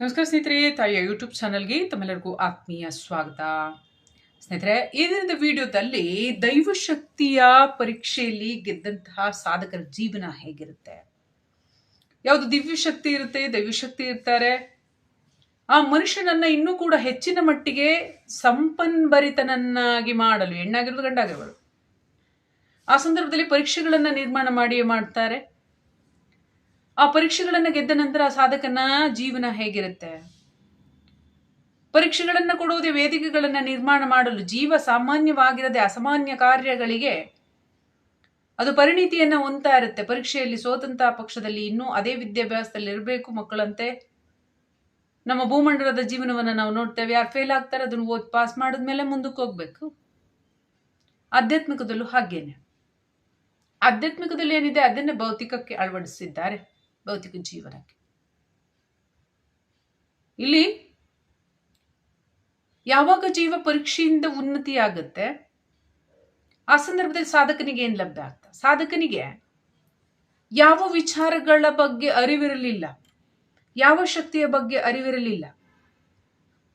ನಮಸ್ಕಾರ ಸ್ನೇಹಿತರೆ, ತಾಯಿಯ ಯೂಟ್ಯೂಬ್ ಚಾನಲ್ಗೆ ತಮ್ಮೆಲ್ಲರಿಗೂ ಆತ್ಮೀಯ ಸ್ವಾಗತ. ಸ್ನೇಹಿತರೆ ಈ ದಿನದ ವಿಡಿಯೋದಲ್ಲಿ ದೈವಶಕ್ತಿಯ ಪರೀಕ್ಷೆಯಲ್ಲಿ ಗೆದ್ದಂತಹ ಸಾಧಕರ ಜೀವನ ಹೇಗಿರುತ್ತೆ? ಯಾವುದು ದಿವ್ಯ ಶಕ್ತಿ ಇರುತ್ತೆ, ದೈವಶಕ್ತಿ ಇರ್ತಾರೆ. ಆ ಮನುಷ್ಯನನ್ನ ಇನ್ನೂ ಕೂಡ ಹೆಚ್ಚಿನ ಮಟ್ಟಿಗೆ ಸಂಪನ್ಭರಿತನನ್ನಾಗಿ ಮಾಡಲು ಹೆಣ್ಣಾಗಿರೋದು ಗಂಡಾಗಿರ್ಬೋದು, ಆ ಸಂದರ್ಭದಲ್ಲಿ ಪರೀಕ್ಷೆಗಳನ್ನು ನಿರ್ಮಾಣ ಮಾಡಿಯೇ ಮಾಡ್ತಾರೆ. ಆ ಪರೀಕ್ಷೆಗಳನ್ನು ಗೆದ್ದ ನಂತರ ಸಾಧಕನ ಜೀವನ ಹೇಗಿರುತ್ತೆ? ಪರೀಕ್ಷೆಗಳನ್ನು ಕೊಡುವುದೇ ವೇದಿಕೆಗಳನ್ನು ನಿರ್ಮಾಣ ಮಾಡಲು ಜೀವ ಸಾಮಾನ್ಯವಾಗಿರದೆ ಅಸಾಮಾನ್ಯ ಕಾರ್ಯಗಳಿಗೆ ಅದು ಪರಿಣಿತಿಯನ್ನ ಹೊಂತಾ ಇರುತ್ತೆ. ಪರೀಕ್ಷೆಯಲ್ಲಿ ಸ್ವತಂತ್ರ ಪಕ್ಷದಲ್ಲಿ ಇನ್ನೂ ಅದೇ ವಿದ್ಯಾಭ್ಯಾಸದಲ್ಲಿ ಇರಬೇಕು ಮಕ್ಕಳಂತೆ. ನಮ್ಮ ಭೂಮಂಡಲದ ಜೀವನವನ್ನು ನಾವು ನೋಡ್ತೇವೆ. ಯಾರು ಫೇಲ್ ಆಗ್ತಾರೆ ಅದನ್ನು ಓದಿ ಪಾಸ್ ಮಾಡಿದ್ಮೇಲೆ ಮುಂದಕ್ಕೆ ಹೋಗ್ಬೇಕು. ಆಧ್ಯಾತ್ಮಿಕದಲ್ಲೂ ಹಾಗೇನೆ. ಆಧ್ಯಾತ್ಮಿಕದಲ್ಲಿ ಏನಿದೆ? ಅದನ್ನೇ ಭೌತಿಕಕ್ಕೆ ಅಳವಡಿಸಿದ್ದಾರೆ. ಭೌತಿಕ ಜೀವನಕ್ಕೆ. ಇಲ್ಲಿ ಯಾವಾಗ ಜೀವ ಪರೀಕ್ಷೆಯಿಂದ ಉನ್ನತಿ ಆಗುತ್ತೆ ಆ ಸಂದರ್ಭದಲ್ಲಿ ಸಾಧಕನಿಗೆ ಏನು ಲಭ್ಯ ಆಗ್ತದೆ ಸಾಧಕನಿಗೆ ಯಾವ ವಿಚಾರಗಳ ಬಗ್ಗೆ ಅರಿವಿರಲಿಲ್ಲ, ಯಾವ ಶಕ್ತಿಯ ಬಗ್ಗೆ ಅರಿವಿರಲಿಲ್ಲ,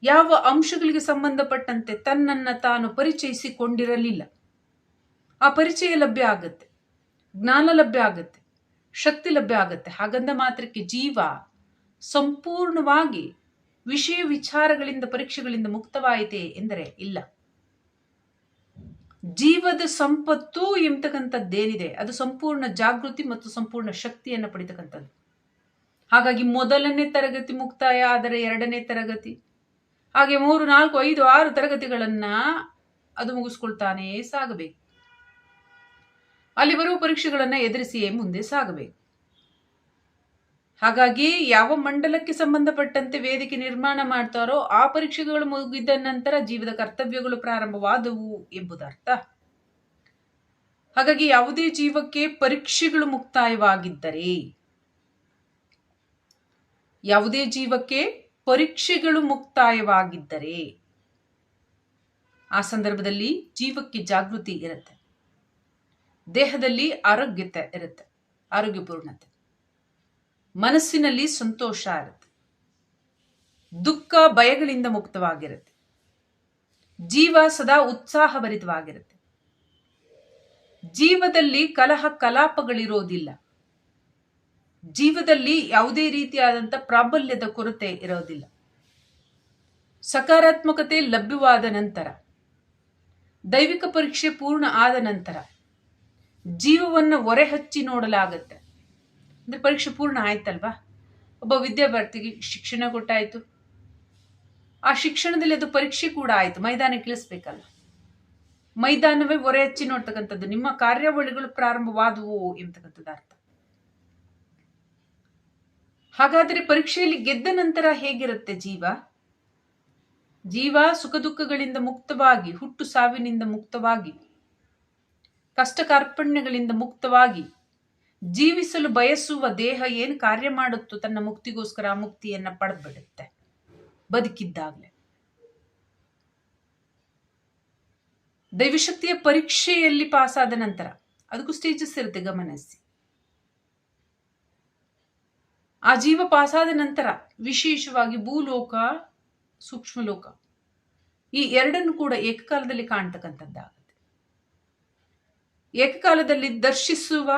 ಯಾವ ಅಂಶಗಳಿಗೆ ಸಂಬಂಧಪಟ್ಟಂತೆ ತನ್ನನ್ನ ತಾನು ಪರಿಚಯಿಸಿಕೊಂಡಿರಲಿಲ್ಲ. ಆ ಪರಿಚಯ ಲಭ್ಯ ಆಗುತ್ತೆ, ಜ್ಞಾನ ಲಭ್ಯ ಆಗುತ್ತೆ. ಶಕ್ತಿ ಲಭ್ಯ ಆಗುತ್ತೆ. ಹಾಗಂದ ಮಾತ್ರಕ್ಕೆ ಜೀವ ಸಂಪೂರ್ಣವಾಗಿ ವಿಷಯ ವಿಚಾರಗಳಿಂದ, ಪರೀಕ್ಷೆಗಳಿಂದ ಮುಕ್ತವಾಯಿತೆ ಎಂದರೆ ಇಲ್ಲ. ಜೀವದ ಸಂಪತ್ತು ಎಂಬತಕ್ಕಂಥದ್ದೇನಿದೆ. ಅದು ಸಂಪೂರ್ಣ ಜಾಗೃತಿ ಮತ್ತು ಸಂಪೂರ್ಣ ಶಕ್ತಿಯನ್ನು ಪಡಿತಕ್ಕಂಥದ್ದು. ಹಾಗಾಗಿ ಮೊದಲನೇ ತರಗತಿ ಮುಕ್ತಾಯ, ಆದರೆ ಎರಡನೇ ತರಗತಿ. ಹಾಗೆ ಮೂರು, ನಾಲ್ಕು, ಐದು, ಆರು ತರಗತಿಗಳನ್ನ ಅದು ಮುಗಿಸ್ಕೊಳ್ತಾನೇ ಸಾಗಬೇಕು. ಅಲ್ಲಿ ಬರುವ ಪರೀಕ್ಷೆಗಳನ್ನು ಎದುರಿಸಿಯೇ ಮುಂದೆ ಸಾಗಬೇಕು. ಹಾಗಾಗಿ ಯಾವ ಮಂಡಲಕ್ಕೆ ಸಂಬಂಧಪಟ್ಟಂತೆ ವೇದಿಕೆ ನಿರ್ಮಾಣ ಮಾಡ್ತಾರೋ ಆ ಪರೀಕ್ಷೆಗಳು ಮುಗಿದ ನಂತರ ಜೀವದ ಕರ್ತವ್ಯಗಳು ಪ್ರಾರಂಭವಾದವು ಎಂಬುದರ್ಥ. ಹಾಗಾಗಿ ಯಾವುದೇ ಜೀವಕ್ಕೆ ಪರೀಕ್ಷೆಗಳು ಮುಕ್ತಾಯವಾಗಿದ್ದರೆ, ಯಾವುದೇ ಜೀವಕ್ಕೆ ಪರೀಕ್ಷೆಗಳು ಮುಕ್ತಾಯವಾಗಿದ್ದರೆ, ಆ ಸಂದರ್ಭದಲ್ಲಿ ಜೀವಕ್ಕೆ ಜಾಗೃತಿ ಇರುತ್ತೆ. ದೇಹದಲ್ಲಿ ಆರೋಗ್ಯತೆ ಇರುತ್ತೆ, ಆರೋಗ್ಯಪೂರ್ಣತೆ. ಮನಸ್ಸಿನಲ್ಲಿ ಸಂತೋಷ ಇರುತ್ತೆ. ದುಃಖ ಭಯಗಳಿಂದ ಮುಕ್ತವಾಗಿರುತ್ತೆ. ಜೀವ ಸದಾ ಉತ್ಸಾಹಭರಿತವಾಗಿರುತ್ತೆ. ಜೀವದಲ್ಲಿ ಕಲಹ ಕಲಾಪಗಳಿರೋದಿಲ್ಲ. ಜೀವದಲ್ಲಿ ಯಾವುದೇ ರೀತಿಯಾದಂಥ ಪ್ರಾಬಲ್ಯದ ಕೊರತೆ ಇರೋದಿಲ್ಲ. ಸಕಾರಾತ್ಮಕತೆ ಲಭ್ಯವಾದ ನಂತರ, ದೈವಿಕ ಪರೀಕ್ಷೆ ಪೂರ್ಣ ಆದ ನಂತರ ಜೀವವನ್ನು ಒರೆ ಹಚ್ಚಿ ನೋಡಲಾಗತ್ತೆ. ಅಂದರೆ ಪರೀಕ್ಷೆ ಪೂರ್ಣ ಆಯ್ತಲ್ವಾ? ಒಬ್ಬ ವಿದ್ಯಾರ್ಥಿಗೆ ಶಿಕ್ಷಣ ಕೊಟ್ಟಾಯಿತು. ಆ ಶಿಕ್ಷಣದಲ್ಲಿ ಅದು ಪರೀಕ್ಷೆ ಕೂಡ ಆಯಿತು. ಮೈದಾನಕ್ಕೆ ಇಳಿಸ್ಬೇಕಲ್ಲ ಮೈದಾನವೇ ಒರೆ ಹಚ್ಚಿ ನೋಡ್ತಕ್ಕಂಥದ್ದು. ನಿಮ್ಮ ಕಾರ್ಯಾವಳಿಗಳು ಪ್ರಾರಂಭವಾದವು ಎಂಬತಕ್ಕಂಥದ್ದು ಅರ್ಥ. ಹಾಗಾದರೆ ಪರೀಕ್ಷೆಯಲ್ಲಿ ಗೆದ್ದ ನಂತರ ಹೇಗಿರುತ್ತೆ ಜೀವ? ಜೀವ ಸುಖ ದುಃಖಗಳಿಂದ ಮುಕ್ತವಾಗಿ, ಹುಟ್ಟು ಸಾವಿನಿಂದ ಮುಕ್ತವಾಗಿ ಕಷ್ಟ ಕಾರ್ಪಣ್ಯಗಳಿಂದ ಮುಕ್ತವಾಗಿ ಜೀವಿಸಲು ಬಯಸುವ ದೇಹ ಏನು ಕಾರ್ಯ ಮಾಡುತ್ತೋ ತನ್ನ ಮುಕ್ತಿಗೋಸ್ಕರ ಆ ಮುಕ್ತಿಯನ್ನ ಪಡೆದ್ಬಿಡುತ್ತೆ. ಬದುಕಿದ್ದಾಗಲೇ. ದೈವಶಕ್ತಿಯ ಪರೀಕ್ಷೆಯಲ್ಲಿ ಪಾಸಾದ ನಂತರ ಅದಕ್ಕೂ ಸ್ಟೇಜಸ್ ಇರುತ್ತೆ ಗಮನಿಸಿ ಆ ಜೀವ ಪಾಸಾದ ನಂತರ ವಿಶೇಷವಾಗಿ ಭೂಲೋಕ, ಸೂಕ್ಷ್ಮಲೋಕ ಈ ಎರಡನ್ನು ಕೂಡ ಏಕಕಾಲದಲ್ಲಿ ಕಾಣ್ತಕ್ಕಂಥದ್ದಾಗುತ್ತೆ. ಏಕಕಾಲದಲ್ಲಿ ದರ್ಶಿಸುವ,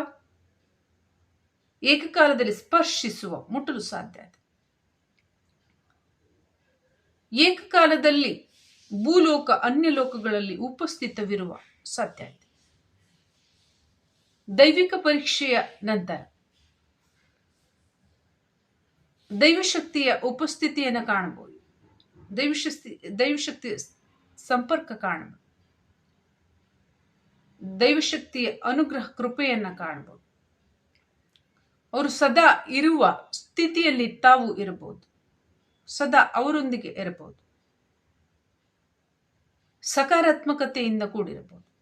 ಏಕಕಾಲದಲ್ಲಿ ಸ್ಪರ್ಶಿಸುವ, ಮುಟ್ಟಲು ಸಾಧ್ಯ ಏಕಕಾಲದಲ್ಲಿ ಭೂಲೋಕ ಅನ್ಯ ಲೋಕಗಳಲ್ಲಿ ಉಪಸ್ಥಿತವಿರುವ ಸಾಧ್ಯ ಇದೆ ದೈವಿಕ ಪರೀಕ್ಷೆಯ ನಂತರ, ದೈವಶಕ್ತಿಯ ಉಪಸ್ಥಿತಿಯನ್ನು ಕಾಣಬಹುದು. ದೈವಶಕ್ತಿ, ದೈವಶಕ್ತಿಯ ಸಂಪರ್ಕ ಕಾಣಬಹುದು. ದೈವಶಕ್ತಿಯ ಅನುಗ್ರಹ ಕೃಪೆಯನ್ನು ಕಾಣ್ಬೋದು. ಅವರು ಸದಾ ಇರುವ ಸ್ಥಿತಿಯಲ್ಲಿ ತಾವು ಇರಬಹುದು. ಸದಾ ಅವರೊಂದಿಗೆ ಇರಬಹುದು. ಸಕಾರಾತ್ಮಕತೆಯಿಂದ ಕೂಡಿರಬಹುದು.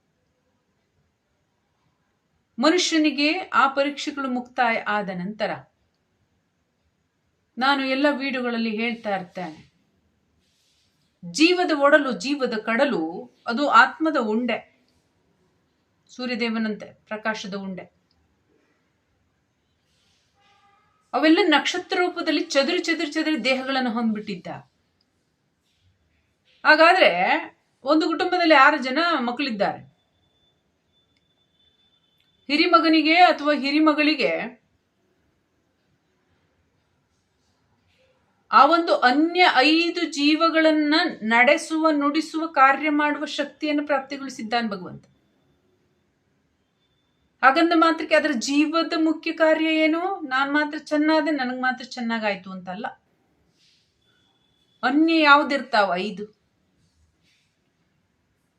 ಮನುಷ್ಯನಿಗೆ ಆ ಪರೀಕ್ಷೆಗಳು ಮುಕ್ತಾಯ ಆದ ನಂತರ ನಾನು ಎಲ್ಲ ವಿಡಿಯೋಗಳಲ್ಲಿ ಹೇಳ್ತಾ ಇರ್ತೇನೆ. ಜೀವದ ಒಡಲು ಜೀವದ ಕಡಲು ಅದು ಆತ್ಮದ ಉಂಡೆ. ಸೂರ್ಯದೇವನಂತೆ, ಪ್ರಕಾಶದ ಉಂಡೆ. ಅವೆಲ್ಲ ನಕ್ಷತ್ರ ರೂಪದಲ್ಲಿ ಚದುರಿ ಚದುರಿ ಚದುರಿ ದೇಹಗಳನ್ನು ಹೊಂದ್ಬಿಟ್ಟಿದ್ದ. ಹಾಗಾದ್ರೆ ಒಂದು ಕುಟುಂಬದಲ್ಲಿ ಆರು ಜನ ಮಕ್ಕಳಿದ್ದಾರೆ. ಹಿರಿಮಗನಿಗೆ ಅಥವಾ ಹಿರಿಮಗಳಿಗೆ ಆ ಒಂದು ಅನ್ಯ ಐದು ಜೀವಗಳನ್ನ ನಡೆಸುವ, ನುಡಿಸುವ, ಕಾರ್ಯ ಮಾಡುವ ಶಕ್ತಿಯನ್ನು ಪ್ರಾಪ್ತಿಗೊಳಿಸಿದ್ದಾನೆ ಭಗವಂತ. ಹಾಗಂದ ಮಾತ್ರಕ್ಕೆ ಅದರ ಜೀವದ ಮುಖ್ಯ ಕಾರ್ಯ ಏನು? ನಾನು ಮಾತ್ರ ಚೆನ್ನಾದೆ, ನನಗೆ ಮಾತ್ರ ಚೆನ್ನಾಗಾಯ್ತು ಅಂತಲ್ಲ. ಅನ್ಯ ಯಾವ್ದಿರ್ತಾವ? ಐದು.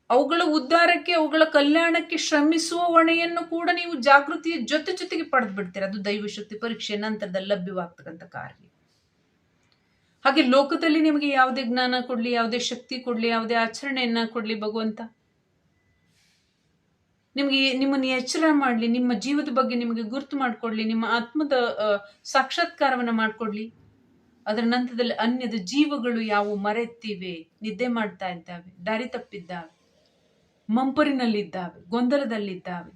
ಅವುಗಳ ಉದ್ಧಾರಕ್ಕೆ, ಅವುಗಳ ಕಲ್ಯಾಣಕ್ಕೆ ಶ್ರಮಿಸುವ ಹೊಣೆಯನ್ನು ಕೂಡ ನೀವು ಜಾಗೃತಿಯ ಜೊತೆ ಜೊತೆಗೆ ಪಡೆದು ಬಿಡ್ತೀರ ಅದು ದೈವಶಕ್ತಿ ಪರೀಕ್ಷೆ ನಂತರದಲ್ಲಿ ಲಭ್ಯವಾಗ್ತಕ್ಕಂಥ ಕಾರ್ಯ. ಹಾಗೆ ಲೋಕದಲ್ಲಿ ನಿಮಗೆ ಯಾವುದೇ ಜ್ಞಾನ ಕೊಡ್ಲಿ, ಯಾವುದೇ ಶಕ್ತಿ ಕೊಡ್ಲಿ, ಯಾವುದೇ ಆಚರಣೆಯನ್ನ ಕೊಡ್ಲಿ ಭಗವಂತ. ನಿಮಗೆ ನಿಮ್ಮನ್ನು ಎಚ್ಚರ ಮಾಡಲಿ, ನಿಮ್ಮ ಜೀವದ ಬಗ್ಗೆ ನಿಮಗೆ ಗುರುತು ಮಾಡಿಕೊಡ್ಲಿ, ನಿಮ್ಮ ಆತ್ಮದ ಸಾಕ್ಷಾತ್ಕಾರವನ್ನು ಮಾಡಿಕೊಡ್ಲಿ. ಅದರ ನಂತರದಲ್ಲಿ ಅನ್ಯದ ಜೀವಗಳು ಯಾವು ಮರೆತಿವೆ, ನಿದ್ದೆ ಮಾಡ್ತಾ ಇದ್ದಾವೆ, ದಾರಿ ತಪ್ಪಿದ್ದಾವೆ, ಮಂಪರಿನಲ್ಲಿದ್ದಾವೆ, ಗೊಂದಲದಲ್ಲಿದ್ದಾವೆ,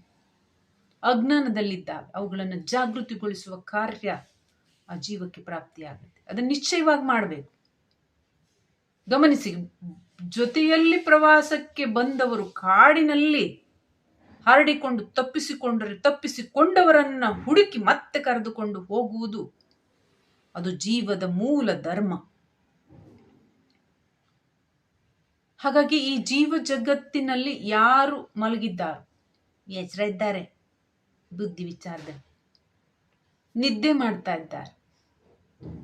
ಅಜ್ಞಾನದಲ್ಲಿದ್ದಾವೆ. ಅವುಗಳನ್ನು ಜಾಗೃತಿಗೊಳಿಸುವ ಕಾರ್ಯ ಆ ಜೀವಕ್ಕೆ ಪ್ರಾಪ್ತಿಯಾಗುತ್ತೆ. ಅದನ್ನು ನಿಶ್ಚಯವಾಗಿ ಮಾಡಬೇಕು. ಗಮನಿಸಿ, ಜೊತೆಯಲ್ಲಿ ಪ್ರವಾಸಕ್ಕೆ ಬಂದವರು ಕಾಡಿನಲ್ಲಿ ಹರಡಿಕೊಂಡು ತಪ್ಪಿಸಿಕೊಂಡರೆ ತಪ್ಪಿಸಿಕೊಂಡವರನ್ನ ಹುಡುಕಿ ಮತ್ತೆ ಕರೆದುಕೊಂಡು ಹೋಗುವುದು. ಅದು ಜೀವದ ಮೂಲ ಧರ್ಮ. ಹಾಗಾಗಿ ಈ ಜೀವ ಜಗತ್ತಿನಲ್ಲಿ ಯಾರು ಮಲಗಿದ್ದಾರೋ ಎಚ್ಚರ ಇದ್ದಾರೆ, ಬುದ್ಧಿ ವಿಚಾರದಲ್ಲಿ. ನಿದ್ದೆ ಮಾಡ್ತಾ ಇದ್ದಾರೆ.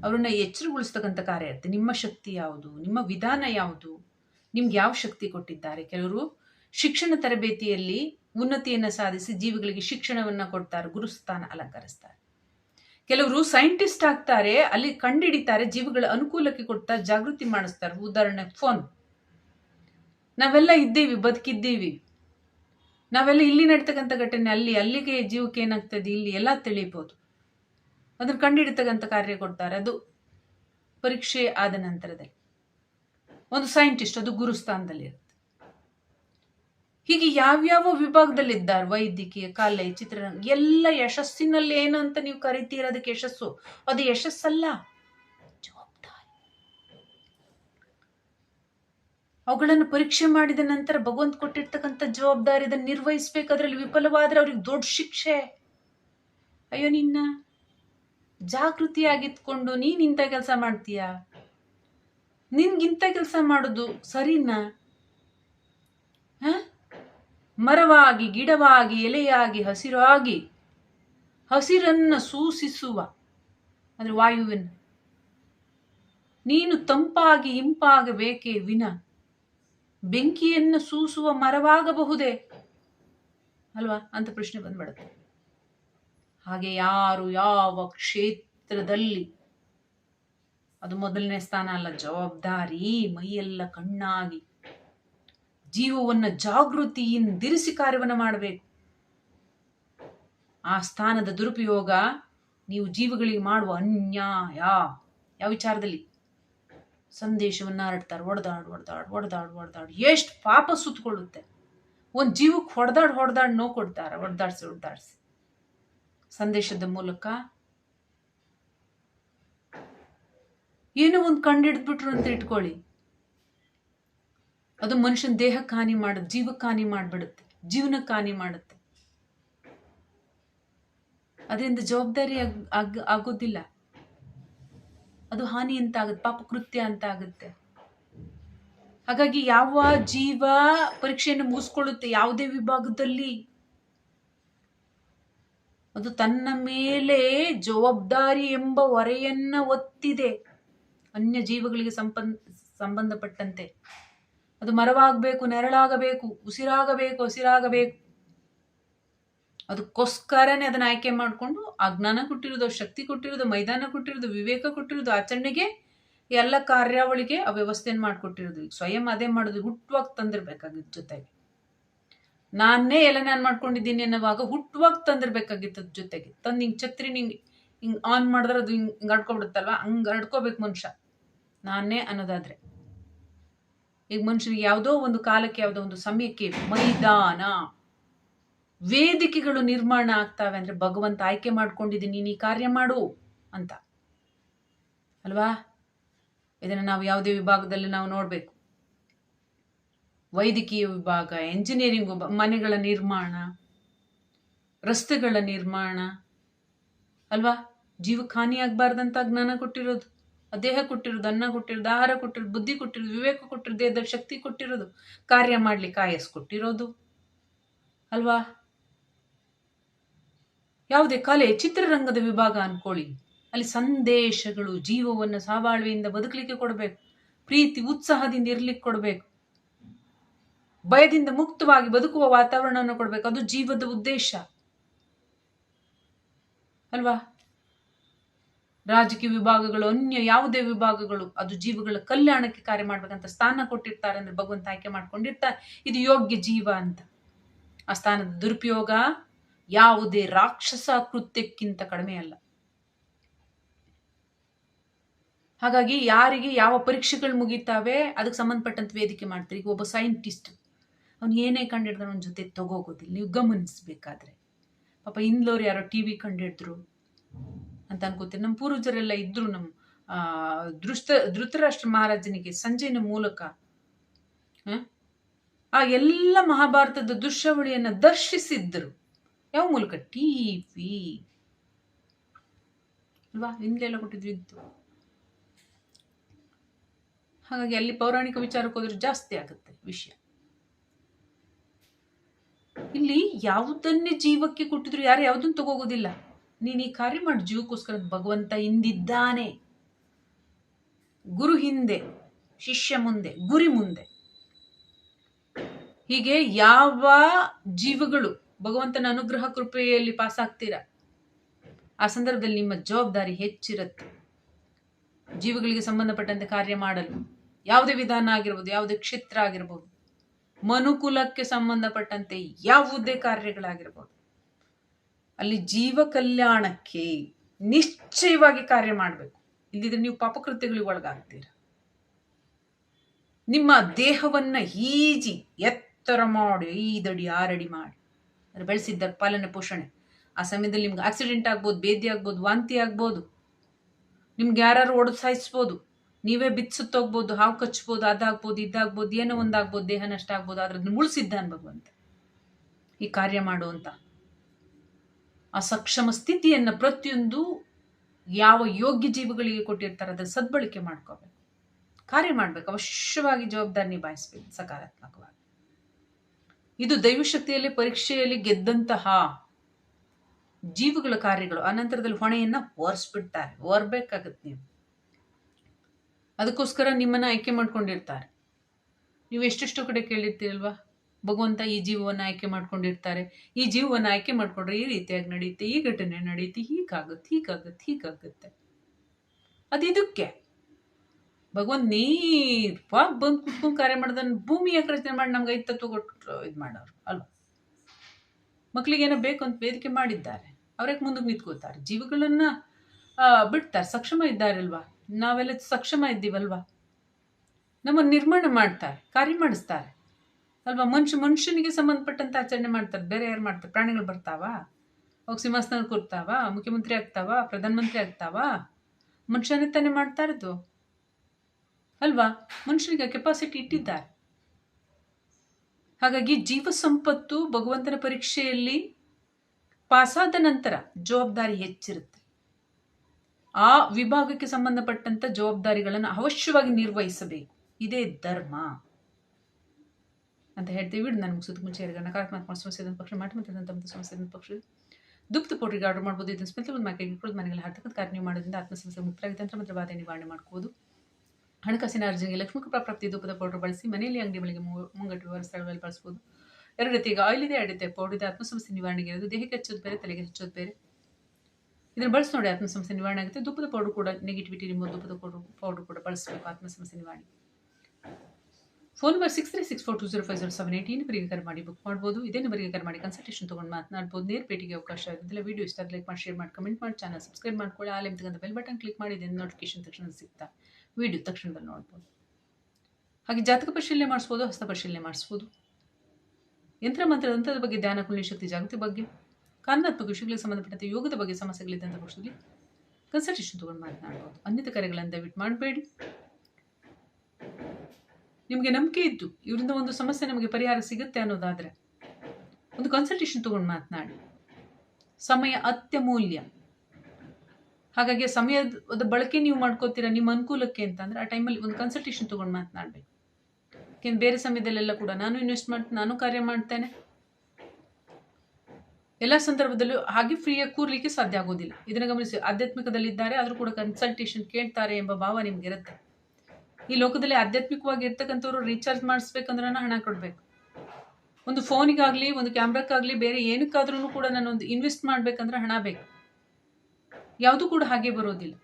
ಅವರನ್ನ ಎಚ್ಚರಗೊಳಿಸ್ತಕ್ಕಂಥ ಕಾರ್ಯ ಇರುತ್ತೆ. ನಿಮ್ಮ ಶಕ್ತಿ ಯಾವುದು? ನಿಮ್ಮ ವಿಧಾನ ಯಾವುದು? ನಿಮ್ಗೆ ಯಾವ ಶಕ್ತಿ ಕೊಟ್ಟಿದ್ದಾರೆ? ಕೆಲವರು ಶಿಕ್ಷಣ ತರಬೇತಿಯಲ್ಲಿ ಉನ್ನತಿಯನ್ನ ಸಾಧಿಸಿ ಜೀವಿಗಳಿಗೆ ಶಿಕ್ಷಣವನ್ನು ಕೊಡ್ತಾರೆ, ಗುರುಸ್ಥಾನ ಅಲಂಕರಿಸ್ತಾರೆ. ಕೆಲವರು ಸೈಂಟಿಸ್ಟ್ ಆಗ್ತಾರೆ, ಅಲ್ಲಿ ಕಂಡಿಡಿತಾರೆ, ಜೀವಿಗಳ ಅನುಕೂಲಕ್ಕೆ ಕೊಡ್ತಾ ಜಾಗೃತಿ ಮಾಡಿಸ್ತಾರೆ. ಉದಾಹರಣೆ ಫೋನ್ ನಾವೆಲ್ಲ ಇದ್ದೀವಿ, ಬದುಕಿದ್ದೀವಿ. ನಾವೆಲ್ಲ ಇಲ್ಲಿ ನಡೀತಕ್ಕಂಥ ಘಟನೆ, ಅಲ್ಲಿ, ಅಲ್ಲಿಗೆ ಜೀವಕ್ಕೆ ಏನಾಗ್ತದೆ ಇಲ್ಲಿ ಎಲ್ಲ ತಿಳಿಬೋದು. ಅದನ್ನು ಕಂಡುಹಿಡಿತಕ್ಕಂಥ ಕಾರ್ಯ ಕೊಡ್ತಾರೆ. ಅದು ಪರೀಕ್ಷೆ ಆದ ನಂತರದಲ್ಲಿ. ಒಂದು ಸೈಂಟಿಸ್ಟ್ ಅದು ಗುರುಸ್ಥಾನದಲ್ಲಿ ಹೀಗೆ ಯಾವ್ಯಾವ ವಿಭಾಗದಲ್ಲಿದ್ದಾರೆ ವೈದ್ಯಕೀಯ ಕಲೆ ಚಿತ್ರರಂಗ, ಎಲ್ಲ ಯಶಸ್ಸಿನಲ್ಲಿ ಏನು ಅಂತ ನೀವು ಕರಿತೀರ ಅದಕ್ಕೆ ಯಶಸ್ಸು? ಅದು ಯಶಸ್ಸಲ್ಲ. ಜವಾಬ್ದಾರಿ. ಅವುಗಳನ್ನು ಪರೀಕ್ಷೆ ಮಾಡಿದ ನಂತರ ಭಗವಂತ ಕೊಟ್ಟಿರ್ತಕ್ಕಂಥ ಜವಾಬ್ದಾರಿ ಅದನ್ನು ನಿರ್ವಹಿಸ್ಬೇಕು ಅದರಲ್ಲಿ ವಿಫಲವಾದ್ರೆ ಅವ್ರಿಗೆ ದೊಡ್ಡ ಶಿಕ್ಷೆ. ಅಯ್ಯೋ, ನಿನ್ನ ಜಾಗೃತಿಯಾಗಿತ್ಕೊಂಡು ನೀನ್ ಇಂಥ ಕೆಲಸ ಮಾಡ್ತೀಯ? ನಿನ್ಗಿಂತ ಕೆಲಸ ಮಾಡೋದು ಸರಿನಾ? ಹ? ಮರವಾಗಿ, ಗಿಡವಾಗಿ, ಎಲೆಯಾಗಿ, ಹಸಿರಾಗಿ, ಹಸಿರನ್ನ ಸೂಸಿಸುವ, ಅಂದರೆ ವಾಯುವಿನ. ನೀನು ತಂಪಾಗಿ, ಇಂಪಾಗಬೇಕೇ ವಿನ. ಬೆಂಕಿಯನ್ನು ಸೂಸುವ ಮರವಾಗಬಹುದೇ? ಅಲ್ವಾ? ಅಂತ ಪ್ರಶ್ನೆ ಬಂದ್ಬಿಡುತ್ತೆ. ಹಾಗೆ ಯಾರು ಯಾವ ಕ್ಷೇತ್ರದಲ್ಲಿ? ಅದು ಮೊದಲನೇ ಸ್ಥಾನ ಅಲ್ಲ, ಜವಾಬ್ದಾರಿ, ಮೈಯೆಲ್ಲ ಕಣ್ಣಾಗಿ. ಜೀವವನ್ನ ಜಾಗೃತಿಯಿಂದಿರಿಸಿ ಕಾರ್ಯವನ್ನು ಮಾಡಬೇಕು. ಆ ಸ್ಥಾನದ ದುರುಪಯೋಗ ನೀವು ಜೀವಗಳಿಗೆ ಮಾಡುವ ಅನ್ಯಾಯ. ಯಾವ ವಿಚಾರದಲ್ಲಿ? ಸಂದೇಶವನ್ನ ಹರಡ್ತಾರೆ ಹೊಡೆದಾಡ್ ಹೊಡೆದಾಡ್ ಹೊಡೆದಾಡ್ ಹೊಡೆದಾಡ್ ಎಷ್ಟು ಪಾಪ ಸುತ್ತಕೊಳ್ಳುತ್ತೆ ಒಂದು ಜೀವಕ್ಕೆ ಹೊಡೆದಾಡ್ ಹೊಡೆದಾಡ್ ನೋವು ಕೊಡ್ತಾರೆ. ಹೊಡೆದಾಡ್ಸಿ ಹೊಡೆದಾಡ್ಸಿ ಸಂದೇಶದ ಮೂಲಕ ಏನೋ ಒಂದು ಕಂಡಿಡ್ದ್ಬಿಟ್ರು ಅಂತ ಇಟ್ಕೊಳ್ಳಿ. ಅದು ಮನುಷ್ಯನ ದೇಹಕ್ಕೆ ಹಾನಿ ಮಾಡುತ್ತೆ ಜೀವಕ್ಕೆ ಹಾನಿ ಮಾಡಿಬಿಡುತ್ತೆ ಜೀವನಕ್ಕೆ ಹಾನಿ ಮಾಡುತ್ತೆ. ಅದರಿಂದ ಜವಾಬ್ದಾರಿ ಆಗ್- ಆಗೋದಿಲ್ಲ. ಅದು ಹಾನಿ ಅಂತ ಆಗುತ್ತೆ, ಪಾಪ ಕೃತ್ಯ ಅಂತ ಆಗುತ್ತೆ. ಹಾಗಾಗಿ ಯಾವ ಜೀವ ಪರೀಕ್ಷೆಯನ್ನು ಮುಗಿಸ್ಕೊಳ್ಳುತ್ತೆ ಯಾವುದೇ ವಿಭಾಗದಲ್ಲಿ? ಅದು ತನ್ನ ಮೇಲೆ ಜವಾಬ್ದಾರಿ ಎಂಬ ಹೊರೆಯನ್ನ ಒತ್ತಿದೆ. ಅನ್ಯ ಜೀವಗಳಿಗೆ ಸಂಪನ್ ಸಂಬಂಧಪಟ್ಟಂತೆ. ಅದು ಮರವಾಗಬೇಕು, ನೆರಳಾಗಬೇಕು, ಉಸಿರಾಗಬೇಕು, ಹಸಿರಾಗಬೇಕು. ಅದಕ್ಕೋಸ್ಕರನೇ ಅದನ್ನ ಆಯ್ಕೆ ಮಾಡಿಕೊಂಡು ಆ ಜ್ಞಾನ ಕೊಟ್ಟಿರೋದು ಶಕ್ತಿ ಕೊಟ್ಟಿರೋದು ಮೈದಾನ ಕೊಟ್ಟಿರೋದು ವಿವೇಕ ಕೊಟ್ಟಿರೋದು ಆಚರಣೆಗೆ ಎಲ್ಲ ಕಾರ್ಯಾವಳಿಗೆ ಆ ವ್ಯವಸ್ಥೆಯನ್ನು ಮಾಡಿಕೊಟ್ಟಿರೋದು ಈಗ ಸ್ವಯಂ ಅದೇ ಮಾಡೋದು ಹುಟ್ಟುವಾಗ ತಂದಿರ್ಬೇಕಾಗಿತ್ತು ಜೊತೆಗೆ. ನಾನೇ ಎಲ್ಲ ನಾನು ಮಾಡ್ಕೊಂಡಿದ್ದೀನಿ ಅನ್ನೋವಾಗ ಹುಟ್ಟುವಾಗ ತಂದಿರ್ಬೇಕಾಗಿತ್ತು ಅದ್ ಜೊತೆಗೆ. ತಂದು ಹಿಂಗೆ ಛತ್ರಿ ಹಿಂಗೆ ಹಿಂಗೆ ಆನ್ ಮಾಡಿದ್ರೆ ಅದು ಹಿಂಗೆ ಹಿಂಗೆ ಅಡ್ಕೊಬಿಡುತ್ತಲ್ವ? ಹಂಗೆ ಅಡ್ಕೋಬೇಕು ಮನುಷ್ಯ. ನಾನೇ ಅನ್ನೋದಾದ್ರೆ. ಈಗ ಮನುಷ್ಯನಿಗೆ ಯಾವುದೋ ಒಂದು ಕಾಲಕ್ಕೆ ಯಾವುದೋ ಒಂದು ಸಮಯಕ್ಕೆ ಮೈದಾನ. ವೇದಿಕೆಗಳು ನಿರ್ಮಾಣ ಆಗ್ತಾವೆ ಅಂದರೆ ಭಗವಂತ ಆಯ್ಕೆ ಮಾಡ್ಕೊಂಡಿದ್ದೀನಿ, ನೀನು ಈ ಕಾರ್ಯ ಮಾಡು ಅಂತ. ಅಲ್ವಾ? ಇದನ್ನು ನಾವು ಯಾವುದೇ ವಿಭಾಗದಲ್ಲಿ ನಾವು ನೋಡಬೇಕು. ವೈದ್ಯಕೀಯ ವಿಭಾಗ ಎಂಜಿನಿಯರಿಂಗ್ ಮನೆಗಳ ನಿರ್ಮಾಣ, ರಸ್ತೆಗಳ ನಿರ್ಮಾಣ. ಅಲ್ವಾ? ಜೀವಕ್ಕೆ ಹಾನಿಯಾಗಬಾರ್ದಂತ ಜ್ಞಾನ ಕೊಟ್ಟಿರೋದು. ದೇಹ ಕೊಟ್ಟಿರೋದು ಅನ್ನ ಕೊಟ್ಟಿರೋದು ಆಹಾರ ಕೊಟ್ಟಿರೋದು ಬುದ್ಧಿ ಕೊಟ್ಟಿರೋದು ವಿವೇಕ ಕೊಟ್ಟಿರೋದು ದೇಹದ ಶಕ್ತಿ ಕೊಟ್ಟಿರೋದು ಕಾರ್ಯ ಮಾಡಲಿಕ್ಕೆ ಆಯಸ್ ಕೊಟ್ಟಿರೋದು. ಅಲ್ವಾ? ಯಾವುದೇ ಕಲೆ, ಚಿತ್ರರಂಗದ ವಿಭಾಗ ಅನ್ಕೊಳ್ಳಿ. ಅಲ್ಲಿ ಸಂದೇಶಗಳು, ಜೀವವನ್ನು ಸಾಬಾಳ್ವೆಯಿಂದ ಬದುಕಲಿಕ್ಕೆ ಕೊಡಬೇಕು. ಪ್ರೀತಿ, ಉತ್ಸಾಹದಿಂದ ಇರ್ಲಿಕ್ಕೆ ಕೊಡಬೇಕು. ಭಯದಿಂದ ಮುಕ್ತವಾಗಿ ಬದುಕುವ ವಾತಾವರಣವನ್ನು ಕೊಡಬೇಕು. ಅದು ಜೀವದ ಉದ್ದೇಶ. ಅಲ್ವಾ? ರಾಜಕೀಯ ವಿಭಾಗಗಳು, ಅನ್ಯ ಯಾವುದೇ ವಿಭಾಗಗಳು, ಅದು ಜೀವಗಳ ಕಲ್ಯಾಣಕ್ಕೆ ಕಾರ್ಯ ಮಾಡ್ಬೇಕಂತ ಸ್ಥಾನ ಕೊಟ್ಟಿರ್ತಾರೆ ಅಂದ್ರೆ ಭಗವಂತ ಆಯ್ಕೆ ಮಾಡ್ಕೊಂಡಿರ್ತಾರೆ. ಇದು ಯೋಗ್ಯ ಜೀವ ಅಂತ. ಆ ಸ್ಥಾನದ ದುರುಪಯೋಗ ಯಾವುದೇ ರಾಕ್ಷಸ ಕೃತ್ಯಕ್ಕಿಂತ ಕಡಿಮೆ ಅಲ್ಲ. ಹಾಗಾಗಿ ಯಾರಿಗೆ ಯಾವ ಪರೀಕ್ಷೆಗಳು ಮುಗಿತಾವೆ, ಅದಕ್ಕೆ ಸಂಬಂಧಪಟ್ಟಂತ ವೇದಿಕೆ ಮಾಡ್ತಾರೆ. ಈಗ ಒಬ್ಬ ಸೈಂಟಿಸ್ಟ್ ಅವ್ನು ಏನೇ ಕಂಡಿಡ್ದು ಅವನ ಜೊತೆ ತಗೋಗೋದಿಲ್ಲ. ನೀವು ಗಮನಿಸ್ಬೇಕಾದ್ರೆ. ಪಾಪ ಇಂದ್ಲವ್ರು ಯಾರೋ ಟಿ ವಿ ಕಂಡಿಡಿದ್ರು. ಅಂತ ಅನ್ಕೋತೀನಿ. ನಮ್ಮ ಪೂರ್ವಜರೆಲ್ಲ ಇದ್ರು ನಮ್ಮ ದೃಷ್ಟ, ಧೃತರಾಷ್ಟ್ರ ಮಹಾರಾಜನಿಗೆ ಸಂಜಯನ ಮೂಲಕ? ಆ ಎಲ್ಲ ಮಹಾಭಾರತದ ದೃಶ್ಯಾವಳಿಯನ್ನ ದರ್ಶಿಸಿದ್ದರು. ಯಾವ ಮೂಲಕ? ಟಿವಿ ಅಲ್ವಾ? ಹಿಂದೆಲ್ಲ ಕೊಟ್ಟಿದ್ರು ಇದ್ದು. ಹಾಗಾಗಿ ಅಲ್ಲಿ ಪೌರಾಣಿಕ ವಿಚಾರಕ್ಕೆ ಹೋದ್ರೆ ಜಾಸ್ತಿ ಆಗುತ್ತೆ ವಿಷಯ. ಇಲ್ಲಿ ಯಾವುದನ್ನೇ ಜೀವಕ್ಕೆ ಕೊಟ್ಟಿದ್ರು ಯಾರು ಯಾವುದನ್ನು ತಗೋಗೋದಿಲ್ಲ. ನೀನು ಈ ಕಾರ್ಯ ಮಾಡಿ. ಜೀವಕ್ಕೋಸ್ಕರ ಭಗವಂತ ಹಿಂದಿದ್ದಾನೆ ಗುರು ಹಿಂದೆ, ಶಿಷ್ಯ ಮುಂದೆ, ಗುರಿ ಮುಂದೆ. ಹೀಗೆ ಯಾವ ಜೀವಗಳು ಭಗವಂತನ ಅನುಗ್ರಹ ಕೃಪೆಯಲ್ಲಿ ಪಾಸ್ ಆಗ್ತೀರಾ? ಆ ಸಂದರ್ಭದಲ್ಲಿ ನಿಮ್ಮ ಜವಾಬ್ದಾರಿ ಹೆಚ್ಚಿರುತ್ತೆ. ಜೀವಗಳಿಗೆ ಸಂಬಂಧಪಟ್ಟಂತೆ ಕಾರ್ಯ ಮಾಡಲು. ಯಾವುದೇ ವಿಧಾನ ಆಗಿರ್ಬೋದು, ಯಾವುದೇ ಕ್ಷೇತ್ರ ಆಗಿರ್ಬೋದು, ಮನುಕುಲಕ್ಕೆ ಸಂಬಂಧಪಟ್ಟಂತೆ ಯಾವುದೇ ಕಾರ್ಯಗಳಾಗಿರ್ಬೋದು. ಅಲ್ಲಿ ಜೀವ ಕಲ್ಯಾಣಕ್ಕೆ ನಿಶ್ಚಯವಾಗಿ ಕಾರ್ಯ ಮಾಡಬೇಕು. ಇಲ್ಲಿದ್ರೆ ನೀವು ಪಾಪಕೃತ್ಯಗಳಿಗೆ ಒಳಗಾಗ್ತೀರ. ನಿಮ್ಮ ದೇಹವನ್ನ ಈಜಿ ಎತ್ತರ ಮಾಡಿ, ಐದಡಿ, ಆರಡಿ ಮಾಡಿ. ಅಂದ್ರೆ ಬೆಳೆಸಿದ್ದಾರೆ ಪಾಲನೆ, ಪೋಷಣೆ. ಆ ಸಮಯದಲ್ಲಿ ನಿಮ್ಗೆ ಆಕ್ಸಿಡೆಂಟ್ ಆಗ್ಬೋದು ಭೇದಿ ಆಗ್ಬೋದು, ವಾಂತಿ ಆಗ್ಬೋದು. ನಿಮ್ಗೆ ಯಾರು ಒಡೆದು ಸಾಯಿಸ್ಬೋದು. ನೀವೇ ಬಿತ್ಸುತ್ತೋಗ್ಬೋದು ಹಾವು ಕಚ್ಬೋದು ಅದಾಗ್ಬೋದು, ಇದಾಗ್ಬೋದು, ಏನೋ ಒಂದಾಗ್ಬೋದು, ದೇಹ ನಷ್ಟ ಆಗ್ಬೋದು ಅದ್ರದ್ದು ಮುಳಿಸಿದ್ದಾನೆ ಭಗವಂತ. ಈ ಕಾರ್ಯ ಮಾಡುವಂತ ಆ ಸಕ್ಷಮ ಸ್ಥಿತಿಯನ್ನ ಪ್ರತಿಯೊಂದು ಯಾವ ಯೋಗ್ಯ ಜೀವಿಗಳಿಗೆ ಕೊಟ್ಟಿರ್ತಾರೆ ಅದರ ಸದ್ಬಳಕೆ ಮಾಡ್ಕೋಬೇಕು. ಕಾರ್ಯ ಮಾಡ್ಬೇಕು. ಅವಶ್ಯವಾಗಿ ಜವಾಬ್ದಾರಿ ನಿಭಾಯಿಸ್ಬೇಕು ಸಕಾರಾತ್ಮಕವಾಗಿ. ಇದು ದೈವಶಕ್ತಿಯಲ್ಲಿ, ಪರೀಕ್ಷೆಯಲ್ಲಿ ಗೆದ್ದಂತಹ ಜೀವಗಳ ಕಾರ್ಯಗಳು. ಅನಂತರದಲ್ಲಿ ಹೊಣೆಯನ್ನ ಹೊರಿಸ್ಬಿಡ್ತಾರೆ ಹೊರಬೇಕಾಗತ್ತೆ ನೀವು. ಅದಕ್ಕೋಸ್ಕರ ನಿಮ್ಮನ್ನ ಆಯ್ಕೆ ಮಾಡ್ಕೊಂಡಿರ್ತಾರೆ. ನೀವು ಎಷ್ಟೆಷ್ಟು ಕಡೆ ಕೇಳಿರ್ತೀರಲ್ವಾ? ಭಗವಂತ ಈ ಜೀವವನ್ನು ಆಯ್ಕೆ ಮಾಡ್ಕೊಂಡಿರ್ತಾರೆ. ಈ ಜೀವವನ್ನು ಆಯ್ಕೆ ಮಾಡಿಕೊಂಡ್ರೆ ಈ ರೀತಿಯಾಗಿ ನಡೆಯುತ್ತೆ ಈ ಘಟನೆ ನಡೆಯುತ್ತೆ ಹೀಗಾಗುತ್ತೆ ಹೀಗಾಗುತ್ತೆ ಹೀಗಾಗುತ್ತೆ. ಅದಿದಕ್ಕೆ ಭಗವಂತ ನೇರವಾಗಿ ಬಂದು ಕುತ್ಕೊಂಡು ಕಾರ್ಯ ಮಾಡ್ದನ್ ಭೂಮಿ ಯಾಕೆ ರಚನೆ ಮಾಡಿ ನಮ್ಗೆ ಐದು ತತ್ವ ಕೊಟ್ಟು ಇದು ಮಾಡೋರು, ಅಲ್ವಾ? ಮಕ್ಕಳಿಗೆ ಏನೋ ಬೇಕು ಅಂತ ವೇದಿಕೆ ಮಾಡಿದ್ದಾರೆ. ಅವ್ರಿಗೆ ಮುಂದಕ್ಕೆ ನಿಂತ್ಕೋತಾರೆ ಜೀವಗಳನ್ನ ಬಿಡ್ತಾರೆ, ಸಕ್ಷಮ ಇದ್ದಾರಲ್ವಾ? ನಾವೆಲ್ಲ ಸಕ್ಷಮ ಇದ್ದೀವಲ್ವಾ? ನಮ್ಮನ್ನು ನಿರ್ಮಾಣ ಮಾಡ್ತಾರೆ, ಕಾರ್ಯ ಮಾಡಿಸ್ತಾರೆ. ಅಲ್ವಾ ಮನುಷ್ಯ ಮನುಷ್ಯನಿಗೆ ಸಂಬಂಧಪಟ್ಟಂತ ಆಚರಣೆ ಮಾಡ್ತಾರೆ. ಬೇರೆ ಯಾರು ಮಾಡ್ತಾರೆ? ಪ್ರಾಣಿಗಳು ಬರ್ತಾವ? ಅವಾಗ ಸಿಂಹಾಸನ ಕೂರ್ತಾವ? ಮುಖ್ಯಮಂತ್ರಿ ಆಗ್ತಾವ? ಪ್ರಧಾನಮಂತ್ರಿ ಆಗ್ತಾವ? ಮನುಷ್ಯನೇ ತಾನೇ ಮಾಡ್ತಾ ಇರೋದು. ಅಲ್ವಾ? ಮನುಷ್ಯನಿಗೆ ಕೆಪಾಸಿಟಿ ಇಟ್ಟಿದ್ದಾರೆ. ಹಾಗಾಗಿ ಜೀವ ಸಂಪತ್ತು ಭಗವಂತನ ಪರೀಕ್ಷೆಯಲ್ಲಿ ಪಾಸಾದ ನಂತರ ಜವಾಬ್ದಾರಿ ಹೆಚ್ಚಿರುತ್ತೆ. ಆ ವಿಭಾಗಕ್ಕೆ ಸಂಬಂಧಪಟ್ಟಂತ ಜವಾಬ್ದಾರಿಗಳನ್ನು ಅವಶ್ಯವಾಗಿ ನಿರ್ವಹಿಸಬೇಕು. ಇದೇ ಧರ್ಮ. ಅಂತ ಹೇಳ್ತೀವಿ. ಬಿಡು ನಾನು ಮುಗಿಸೋದು ಮುಂಚೆ ಯಾರಿಗಾರ ನಕಾರಾತ್ಮಕ ಸಮಸ್ಯೆ ಇದ್ದ ಪಕ್ಷ ಮಾಟ ಮತ್ತು ತಮ್ಮ ಸಮಸ್ಯೆ ಇದ್ದ ಪಕ್ಷ. ದುಪ್ತ ಪೌಡ್ರಿಗೆ ಆರ್ಡರ್ ಮಾಡ್ಬೋದು. ಇದನ್ನು ಸ್ಮೆಲ್ ಒಂದು ಮೈಕೈಗೆ ಇಟ್ಕೊಳ್ಳೋದು ಮನೆಯಲ್ಲಿ ಹಾರ್ತಕ್ಕಂಥ ಕಾರ್ಯ ಮಾಡೋದ್ರಿಂದ ಆತ್ಮಸಮಸ್ಯೆ ಸಮಸ್ಯೆ ಅಂತ ಮತ್ತು ಬಾಧೆ ನಿವಾರಣೆ ಮಾಡ್ಕೋದು ಹಣಕಾಸಿನ ಅರ್ಜಿಗೆ ಲಕ್ಷ್ಮೀ ಪ್ರಾಪ್ತಿ ಧೂಪದ ಪೌಡರ್ ಬಳಸಿ ಮನೆಯಲ್ಲಿ ಅಂಗಡಿ ಬಳಿಗೆ ಮು- ಮುಂಗಟ್ಟು ವ್ಯವಹಾರ ಸ್ಥಳಗಳಲ್ಲಿ ಬಳಸ್ಬೋದು. ಎರಡು ರೀತಿಗೆ ಆಯಿಲ್ ಇದೆ ಅಡಿತೆ ರೀತಿಯ ಪೌಡರ್ ಇದೆ. ಆತ್ಮಸಮಸ್ಯೆ ನಿವಾರಣೆಗೆ ಇರೋದು. ದೇಹಕ್ಕೆ ಹಚ್ಚೋದು ಬೇರೆ, ತಲೆಗೆ ಹಚ್ಚೋದು ಬೇರೆ. ಇದನ್ನು ಬಳಸಿ ನೋಡಿ ಆತ್ಮಸಮಸ್ಯೆ ನಿವಾರಣೆ ಆಗುತ್ತೆ. ದುಪ್ಪದ ಪೌಡರ್ ಕೂಡ ನೆಗೆಟಿವಿಟಿ ರಿಮೂವ್ ದುಪ್ಪದ ಪೌಡರ್ ಪೌಡರ್ ಕೂಡ ಬಳಸಬೇಕು. ಆತ್ಮಸಮಸ್ಯೆ ನಿವಾರಣೆ. Phone number six three six four two zero five zero seven eight ಈ ನಂಬರಿಗೆ ಕರೆ ಮಾಡಿ ಬುಕ್ ಮಾಡ್ಬೋದು. ಇದೇ ನಂಬರಿಗೆ ಕರೆ ಮಾಡಿ ಕನ್ಸಲ್ಟೇಷನ್ ತೊಗೊಂಡು ಮಾತನಾಡ್ಬೋದು. ನೇರ ಭೇಟಿಗೆ ಅವಕಾಶ ಆಗೋದಿಲ್ಲ ವೀಡಿಯೋ ಇಷ್ಟ ಲೈಕ್ ಮಾಡಿ ಶೇರ್ ಮಾಡಿ ಕಮೆಂಟ್ ಮಾಡಿ ಚಾನಲ್ ಸಬ್ಸ್ಕ್ರೈಬ್ ಮಾಡ್ಕೊಳ್ಳಿ. ಆಲೆ ತಗೊಂಡ ಬೆಲ್ ಬಟನ್ ಕ್ಲಿಕ್ ಮಾಡಿ ಇದನ್ನು ನೋಟಿಫಿಕೇಶನ್ ತಕ್ಷಣ ಸಿಗ್ತಾ. ವೀಡಿಯೋ ತಕ್ಷಣದಲ್ಲಿ ನೋಡ್ಬೋದು. ಹಾಗೆ ಜಾತಕ ಪರಿಶೀಲನೆ ಮಾಡಿಸ್ಬೋದು, ಹಸ್ತ ಪರಿಶೀಲನೆ ಮಾಡಿಸ್ಬೋದು. ಯಂತ್ರ ಮಂತ್ರ ದಂತದ ಬಗ್ಗೆ ಧ್ಯಾನ ಕುಳ್ಳಿ ಶಕ್ತಿ, ಜಾಗೃತಿ ಬಗ್ಗೆ, ಕಾನೂನಾತ್ಮಕ ವಿಷಯಗಳಿಗೆ ಸಂಬಂಧಪಟ್ಟಂತೆ ಯೋಗದ ಬಗ್ಗೆ ಸಮಸ್ಯೆಗಳಿದ್ದಂಥ ಪಕ್ಷದಲ್ಲಿ ಕನ್ಸಲ್ಟೇಷನ್ ತೊಗೊಂಡು ಮಾತನಾಡ್ಬೋದು. ಅನ್ಯತ ಕರೆಗಳನ್ನು ದಯವಿಟ್ಟು ಮಾಡಬೇಡಿ. ನಿಮಗೆ ನಂಬಿಕೆ ಇದ್ದು ಇವರಿಂದ ಒಂದು ಸಮಸ್ಯೆ ನಮಗೆ ಪರಿಹಾರ ಸಿಗುತ್ತೆ ಅನ್ನೋದಾದರೆ ಒಂದು ಕನ್ಸಲ್ಟೇಷನ್ ತೊಗೊಂಡು ಮಾತನಾಡಿ. ಸಮಯ ಅತ್ಯಮೂಲ್ಯ. ಹಾಗಾಗಿ ಸಮಯದ ಬಳಕೆ ನೀವು ಮಾಡ್ಕೋತೀರಾ ನಿಮ್ಮ ಅನುಕೂಲಕ್ಕೆ ಅಂತಂದರೆ ಆ ಟೈಮಲ್ಲಿ ಒಂದು ಕನ್ಸಲ್ಟೇಷನ್ ತೊಗೊಂಡು ಮಾತನಾಡಬೇಕು ಯಾಕೆಂದ್ರೆ ಬೇರೆ ಸಮಯದಲ್ಲೆಲ್ಲ ಕೂಡ ನಾನು ಇನ್ವೆಸ್ಟ್ ಮಾಡ್ತೀನಿ ನಾನು ಕಾರ್ಯ ಮಾಡ್ತೇನೆ. ಎಲ್ಲ ಸಂದರ್ಭದಲ್ಲೂ ಹಾಗೆ ಫ್ರೀಯಾಗಿ ಕೂರ್ಲಿಕ್ಕೆ ಸಾಧ್ಯ ಆಗೋದಿಲ್ಲ. ಇದನ್ನು ಗಮನಿಸಿ, ಆಧ್ಯಾತ್ಮಿಕದಲ್ಲಿದ್ದಾರೆ, ಆದರೂ ಕೂಡ ಕನ್ಸಲ್ಟೇಷನ್ ಕೇಳ್ತಾರೆ ಎಂಬ ಭಾವ ನಿಮ್ಗಿರುತ್ತೆ ಈ ಲೋಕದಲ್ಲಿ ಆಧ್ಯಾತ್ಮಿಕವಾಗಿ ಇರ್ತಕ್ಕಂಥವ್ರು ರೀಚಾರ್ಜ್ ಮಾಡಿಸ್ಬೇಕಂದ್ರೆ ಹಣ ಕೊಡಬೇಕು. ಒಂದು ಫೋನಿಗಾಗಲಿ, ಒಂದು ಕ್ಯಾಮ್ರಾಕ್ಕಾಗಲಿ, ಬೇರೆ ಏನಕ್ಕಾದ್ರೂ ಕೂಡ ನಾನು ಒಂದು ಇನ್ವೆಸ್ಟ್ ಮಾಡಬೇಕಂದ್ರೆ ಹಣ ಬೇಕು. ಯಾವುದೂ ಕೂಡ ಹಾಗೆ ಬರೋದಿಲ್ಲ.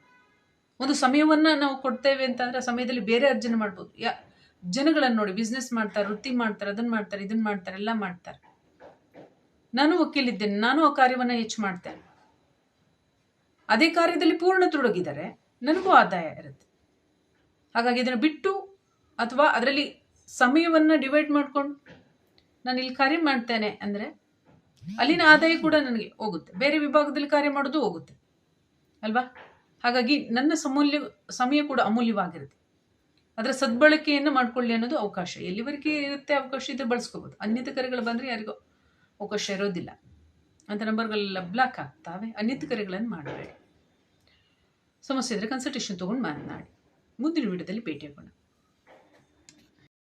ಒಂದು ಸಮಯವನ್ನು ನಾವು ಕೊಡ್ತೇವೆ ಅಂತಂದ್ರೆ ಸಮಯದಲ್ಲಿ ಬೇರೆ ಅರ್ಜನೆ ಮಾಡ್ಬೋದು. ಯಾ, ಜನಗಳನ್ನು ನೋಡಿ ಬಿಸ್ನೆಸ್ ಮಾಡ್ತಾರೆ, ವೃತ್ತಿ ಮಾಡ್ತಾರೆ ಅದನ್ನು ಮಾಡ್ತಾರೆ ಇದನ್ನು ಮಾಡ್ತಾರೆ, ಎಲ್ಲ ಮಾಡ್ತಾರೆ. ನಾನು ವಕೀಲಿದ್ದೇನೆ, ನಾನು ಆ ಕಾರ್ಯವನ್ನು ಹೆಚ್ಚು ಮಾಡ್ತೇನೆ. ಅದೇ ಕಾರ್ಯದಲ್ಲಿ ಪೂರ್ಣ ತೊಡಗಿದರೆ ನನಗೂ ಆದಾಯ ಇರುತ್ತೆ. ಹಾಗಾಗಿ ಇದನ್ನು ಬಿಟ್ಟು ಅಥವಾ ಅದರಲ್ಲಿ ಸಮಯವನ್ನು ಡಿವೈಡ್ ಮಾಡಿಕೊಂಡು ನಾನು ಇಲ್ಲಿ ಕಾರ್ಯ ಮಾಡ್ತೇನೆ ಅಂದರೆ ಅಲ್ಲಿನ ಆದಾಯ ಕೂಡ ನನಗೆ ಹೋಗುತ್ತೆ. ಬೇರೆ ವಿಭಾಗದಲ್ಲಿ ಕಾರ್ಯ ಮಾಡೋದು ಹೋಗುತ್ತೆ. ಅಲ್ವಾ? ಹಾಗಾಗಿ ನನ್ನ ಸಮೂಲ್ಯ, ಸಮಯ ಕೂಡ ಅಮೂಲ್ಯವಾಗಿರುತ್ತೆ. ಅದರ ಸದ್ಬಳಕೆಯನ್ನು ಮಾಡ್ಕೊಳ್ಳಿ ಅನ್ನೋದು ಅವಕಾಶ. ಎಲ್ಲಿವರೆಗೆ ಇರುತ್ತೆ ಅವಕಾಶ ಇದ್ದರೆ ಬಳಸ್ಕೋಬೋದು. ಅನ್ಯತ ಕರೆಗಳು ಬಂದರೆ ಯಾರಿಗೂ ಅವಕಾಶ ಇರೋದಿಲ್ಲ. ಅಂತ ನಂಬರ್ಗಳೆಲ್ಲ ಬ್ಲಾಕ್ ಆಗ್ತಾವೆ. ಅನ್ಯತ ಕರೆಗಳನ್ನು ಮಾಡಬೇಡಿ. ಸಮಸ್ಯೆ ಇದ್ದರೆ ಕನ್ಸಲ್ಟೇಷನ್ ತೊಗೊಂಡು ಮಾತನಾಡಿ. ಮುಂದಿನ ವಿಡಿಯೋದಲ್ಲಿ ಭೇಟಿಯಾಗೋಣ.